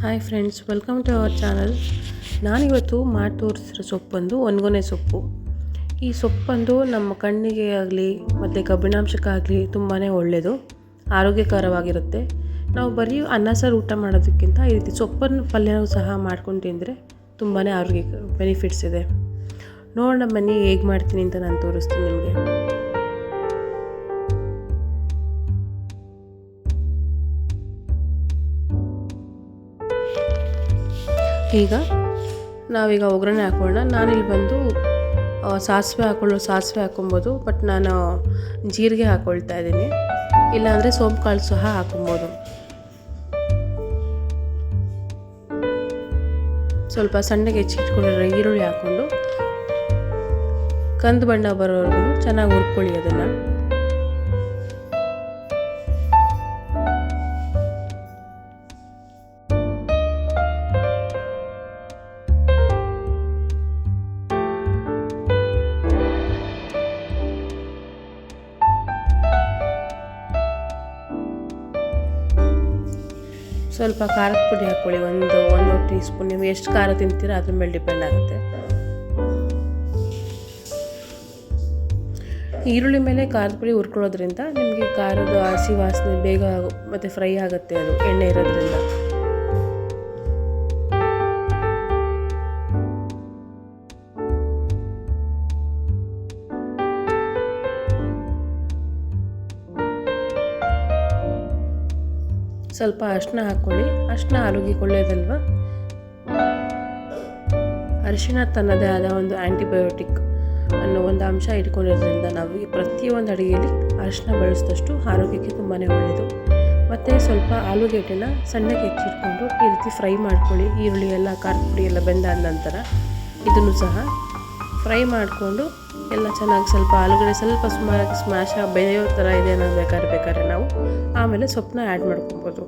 Hi friends welcome to our channel ನಾನಿವತ್ತು ಮಾಡಿ ತೋರಿಸಿರೋ ಸೊಪ್ಪಂದು ಒನ್ಗೊನೆ ಸೊಪ್ಪು. ಈ ಸೊಪ್ಪಂದು ನಮ್ಮ ಕಣ್ಣಿಗೆ ಆಗಲಿ, ಮತ್ತು ಕಬ್ಬಿಣಾಂಶಕ್ಕಾಗಲಿ ತುಂಬಾ ಒಳ್ಳೆಯದು ಆರೋಗ್ಯಕರವಾಗಿರುತ್ತೆ. ನಾವು ಬರೀ ಅನ್ನ, ಸಾರು ಊಟ ಮಾಡೋದಕ್ಕಿಂತ ಈ ರೀತಿ ಸೊಪ್ಪನ್ನು, ಪಲ್ಯನೂ ಸಹ ಮಾಡ್ಕೊಂಡು ತಿಂದರೆ ತುಂಬಾ ಆರೋಗ್ಯ ಬೆನಿಫಿಟ್ಸ್ ಇದೆ. ನೋಡೋಣ ಬನ್ನಿ ಹೇಗೆ ಮಾಡ್ತೀನಿ ಅಂತ ನಾನು ತೋರಿಸ್ತೀನಿ ನಿಮಗೆ. ಈಗ ನಾವೀಗ ಒಗ್ಗರಣೆ ಹಾಕೊಳ್ಳೋಣ. ನಾನಿಲ್ಲಿ ಬಂದು ಸಾಸಿವೆ ಹಾಕೊಳ್ಳೋ ಸಾಸಿವೆ ಹಾಕೊಬೋದು ಬಟ್ ನಾನು ಜೀರಿಗೆ ಹಾಕ್ಕೊಳ್ತಾ ಇದ್ದೀನಿ. ಇಲ್ಲಾಂದರೆ ಸೋಂಪು ಕಾಳು ಸಹ ಹಾಕೊಬೋದು ಸ್ವಲ್ಪ ಸಣ್ಣಗೆ ಹೆಚ್ಚಿಟ್ಕೊಂಡಿರೋ ಈರುಳ್ಳಿ ಹಾಕ್ಕೊಂಡು, ಕಂದು ಬಣ್ಣ ಬರೋವರೆಗೂ ಚೆನ್ನಾಗಿ ಹುರ್ಕೊಳ್ಳಿ ಅದನ್ನು. ಸ್ವಲ್ಪ ಖಾರದ ಪುಡಿ ಹಾಕ್ಕೊಳ್ಳಿ. ಒಂದು ಒಂದು ಟೀ ಸ್ಪೂನ್ ನೀವು ಎಷ್ಟು ಖಾರ ತಿಂತೀರೋ ಅದ್ರ ಮೇಲೆ ಡಿಪೆಂಡ್ ಆಗುತ್ತೆ. ಈರುಳ್ಳಿ ಮೇಲೆ ಖಾರದ ಪುಡಿ ಹುರ್ಕೊಳ್ಳೋದ್ರಿಂದ ನಿಮಗೆ ಖಾರದ ಹಸಿ ವಾಸನೆ ಬೇಗ ಮತ್ತು ಫ್ರೈ ಆಗುತ್ತೆ ಅದು, ಎಣ್ಣೆ ಇರೋದ್ರಿಂದ. ಸ್ವಲ್ಪ ಅರಿಶಿನ ಹಾಕ್ಕೊಳ್ಳಿ. ಅರಿಶಿನ ಆರೋಗ್ಯಕ್ಕೆ ಒಳ್ಳೆಯದಲ್ವ ಅರಿಶಿನ ತನ್ನದೇ ಆದ ಒಂದು ಆ್ಯಂಟಿಬಯೋಟಿಕ್ ಅನ್ನೋ ಒಂದು ಅಂಶ ಇಟ್ಕೊಂಡಿರೋದ್ರಿಂದ ನಾವು ಈ ಪ್ರತಿಯೊಂದು ಅಡುಗೆಯಲ್ಲಿ ಅರಿಶಿನ ಬಳಸಿದಷ್ಟು ಆರೋಗ್ಯಕ್ಕೆ ತುಂಬಾ ಒಳ್ಳೆಯದು ಮತ್ತು ಸ್ವಲ್ಪ ಆಲೂಗೆಡ್ಡೆನ ಸಣ್ಣಗೆ ಹೆಚ್ಚಿಟ್ಕೊಂಡು ಈ ರೀತಿ ಫ್ರೈ ಮಾಡ್ಕೊಳ್ಳಿ. ಈರುಳ್ಳಿ ಎಲ್ಲ, ಖಾರದ ಪುಡಿ ಎಲ್ಲ ಬೆಂದಾದ ನಂತರ ಇದನ್ನು ಸಹ ಫ್ರೈ ಮಾಡಿಕೊಂಡು ಎಲ್ಲ ಚೆನ್ನಾಗಿ ಸ್ವಲ್ಪ ಆಲೂಗಡ್ಡೆ ಸ್ವಲ್ಪ ಸುಮಾರಾಗಿ ಸ್ಮ್ಯಾಶ್ ಬೆಳೆಯೋ ಥರ ಇದೆ ಅನ್ನೋದು ಬೇಕಾದ್ರೆ ಬೇಕಾದ್ರೆ ನಾವು ಆಮೇಲೆ ಸೊಪ್ಪನ್ನ ಆ್ಯಡ್ ಮಾಡ್ಕೊಬೋದು.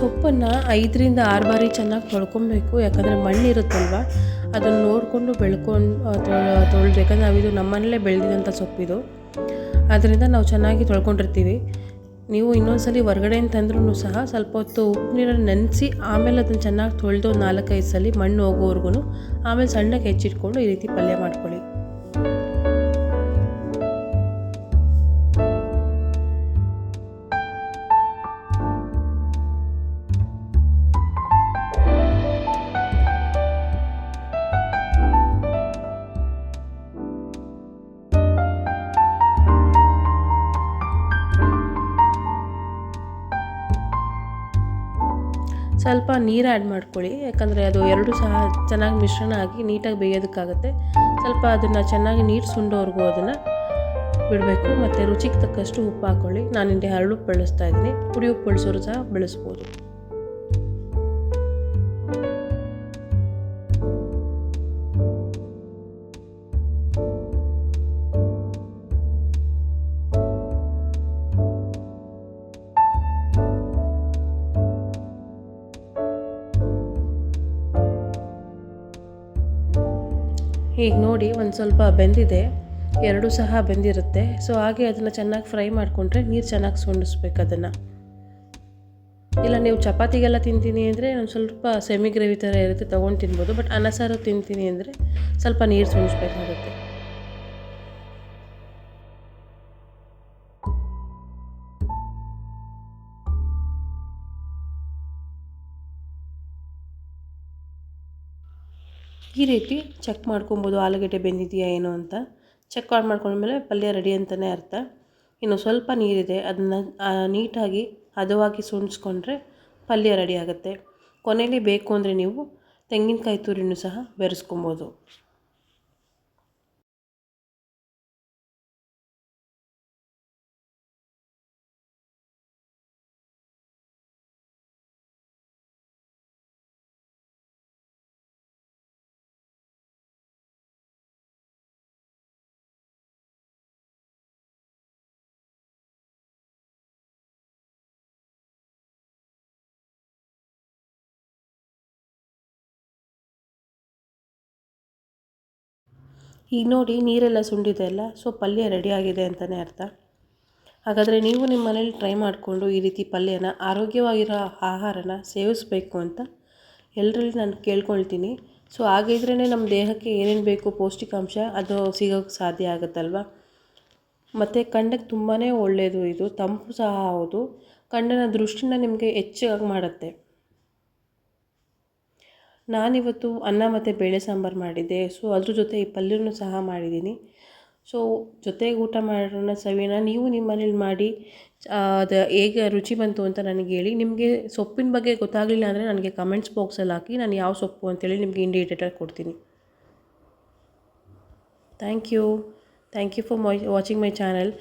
ಸೊಪ್ಪನ್ನು ಐದರಿಂದ ಆರು ಬಾರಿ ಚೆನ್ನಾಗಿ ತೊಳ್ಕೊಬೇಕು, ಯಾಕಂದರೆ ಮಣ್ಣಿರುತ್ತಲ್ವ? ಅದನ್ನು ನೋಡಿಕೊಂಡು ಬೆಳ್ಕೊಂಡು ತೊಳ್ಬೇಕಂದ್ರೆ ಯಾಕಂದರೆ ನಾವಿದು ನಮ್ಮನೇಲೇ ಬೆಳೆದಿದಂಥ ಸೊಪ್ಪಿದು. ಅದರಿಂದ ನಾವು ಚೆನ್ನಾಗಿ ತೊಳ್ಕೊಂಡಿರ್ತೀವಿ. ನೀವು ಇನ್ನೊಂದ್ಸಲಿ ಹೊರ್ಗಡೆಯಿಂದ ತಂದ್ರೂ ಸಹ ಸ್ವಲ್ಪ ಹೊತ್ತು ಉಪ್ಪು ನೀರನ್ನು ನೆನೆಸಿ, ಆಮೇಲೆ ಅದನ್ನು ಚೆನ್ನಾಗಿ ತೊಳೆದು ನಾಲ್ಕೈದು ಸಲ ಮಣ್ಣು ಹೋಗೋವರೆಗೂ ಆಮೇಲೆ ಸಣ್ಣಗೆ ಹೆಚ್ಚಿಟ್ಕೊಂಡು ಈ ರೀತಿ ಪಲ್ಯ ಮಾಡ್ಕೊಳ್ಳಿ. ಸ್ವಲ್ಪ ನೀರು ಆ್ಯಡ್ ಮಾಡ್ಕೊಳ್ಳಿ. ಯಾಕಂದರೆ ಅದು ಎರಡು ಸಹ ಚೆನ್ನಾಗಿ ಮಿಶ್ರಣ ಆಗಿ ನೀಟಾಗಿ ಬೇಯೋದಕ್ಕಾಗುತ್ತೆ. ಸ್ವಲ್ಪ ಅದನ್ನು ಚೆನ್ನಾಗಿ ನೀರು ಸುಂಡೋವರೆಗೂ ಅದನ್ನು ಬಿಡಬೇಕು. ಮತ್ತು ರುಚಿಗೆ ತಕ್ಕಷ್ಟು ಉಪ್ಪು ಹಾಕ್ಕೊಳ್ಳಿ ನಾನು ಇಲ್ಲಿ ಹರಳು ಬೆಳೆಸ್ತಾ ಬಳಸ್ತಾ ಇದ್ದೀನಿ. ಪುಡಿ ಉಪ್ಪು ಬಳಸೋರು ಸಹ ಬಳಸ್ಬೋದು. ಈಗ ನೋಡಿ ಒಂದು ಸ್ವಲ್ಪ ಬೆಂದಿದೆ. ಎರಡೂ ಸಹ ಬೆಂದಿರುತ್ತೆ. ಸೊ ಹಾಗೆ ಅದನ್ನು ಚೆನ್ನಾಗಿ ಫ್ರೈ ಮಾಡಿಕೊಂಡ್ರೆ ನೀರು ಚೆನ್ನಾಗಿ ಸುಂಡಿಸ್ಬೇಕು ಅದನ್ನು. ಇಲ್ಲ, ನೀವು ಚಪಾತಿಗೆಲ್ಲ ತಿಂತೀನಿ ಅಂದರೆ ಒಂದು ಸ್ವಲ್ಪ ಸೆಮಿ ಗ್ರೇವಿ ಥರ ಇರುತ್ತೆ, ತೊಗೊಂಡು ತಿನ್ಬೋದು. ಬಟ್ ಅನ್ನ ಸಾರು ತಿಂತೀನಿ ಅಂದರೆ ಸ್ವಲ್ಪ ನೀರು ಸುಂಡಿಸ್ಬೇಕಾಗುತ್ತೆ. ಈ ರೀತಿ ಚೆಕ್ ಮಾಡ್ಕೊಬೋದು ಆಲೂಗಡ್ಡೆ ಬೆಂದಿದೆಯಾ ಏನೋ ಅಂತ. ಚೆಕ್ ಮಾಡ್ಕೊಂಡ್ಮೇಲೆ ಪಲ್ಯ ರೆಡಿ ಅಂತಲೇ ಅರ್ಥ. ಇನ್ನು ಸ್ವಲ್ಪ ನೀರಿದೆ, ಅದನ್ನು ನೀಟಾಗಿ ಹದವಾಗಿ ಸುಣಿಸ್ಕೊಂಡ್ರೆ ಪಲ್ಯ ರೆಡಿ ಆಗುತ್ತೆ. ಕೊನೆಯಲ್ಲಿ ಬೇಕು ಅಂದರೆ ನೀವು ತೆಂಗಿನಕಾಯಿ ತುರಿನೂ ಸಹ ಬೆರೆಸ್ಕೊಬೋದು. ಈಗ ನೋಡಿ ನೀರೆಲ್ಲ ಸುಂಡಿದೆ ಅಲ್ಲ, ಸೊ ಪಲ್ಯ ರೆಡಿಯಾಗಿದೆ ಅಂತಲೇ ಅರ್ಥ. ಹಾಗಾದರೆ ನೀವು ನಿಮ್ಮ ಮನೇಲಿ ಟ್ರೈ ಮಾಡಿಕೊಂಡು ಈ ರೀತಿ ಪಲ್ಯನ, ಆರೋಗ್ಯವಾಗಿರೋ ಆಹಾರನ ಸೇವಿಸಬೇಕು ಅಂತ ಎಲ್ಲರಲ್ಲಿ ನಾನು ಕೇಳ್ಕೊಳ್ತೀನಿ. ಸೊ ಹಾಗಿದ್ರೇ ನಮ್ಮ ದೇಹಕ್ಕೆ ಏನೇನು ಬೇಕು, ಪೌಷ್ಟಿಕಾಂಶ ಅದು ಸಿಗೋಕ್ಕೆ ಸಾಧ್ಯ ಆಗುತ್ತಲ್ವ? ಮತ್ತು ಕಣ್ಣಕ್ಕೆ ತುಂಬಾ ಒಳ್ಳೆಯದು ಇದು, ತಂಪು ಸಹ ಹೌದು. ಕಣ್ಣಿನ ದೃಷ್ಟಿನ ನಿಮಗೆ ಹೆಚ್ಚಾಗಿ ಮಾಡುತ್ತೆ. ನಾನಿವತ್ತು ಅನ್ನ ಮತ್ತು ಬೇಳೆ ಸಾಂಬಾರು ಮಾಡಿದ್ದೆ. ಸೊ ಅದ್ರ ಜೊತೆ ಈ ಪಲ್ಯನೂ ಸಹ ಮಾಡಿದ್ದೀನಿ. ಸೊ ಜೊತೆಗೆ ಊಟ ಮಾಡೋಣ ಸವಿನ ನೀವು ನಿಮ್ಮ ಮನೇಲಿ ಮಾಡಿ ಅದು ಹೇಗೆ ರುಚಿ ಬಂತು ಅಂತ ನನಗೆ ಹೇಳಿ. ನಿಮಗೆ ಸೊಪ್ಪಿನ ಬಗ್ಗೆ ಗೊತ್ತಾಗಲಿಲ್ಲ ಅಂದರೆ ನನಗೆ ಕಮೆಂಟ್ಸ್ ಬಾಕ್ಸಲ್ಲಿ ಹಾಕಿ, ನಾನು ಯಾವ ಸೊಪ್ಪು ಅಂತೇಳಿ ನಿಮಗೆ ಇಂಡಿಕೇಟರ್ ಕೊಡ್ತೀನಿ. Thank you thank you for watching my channel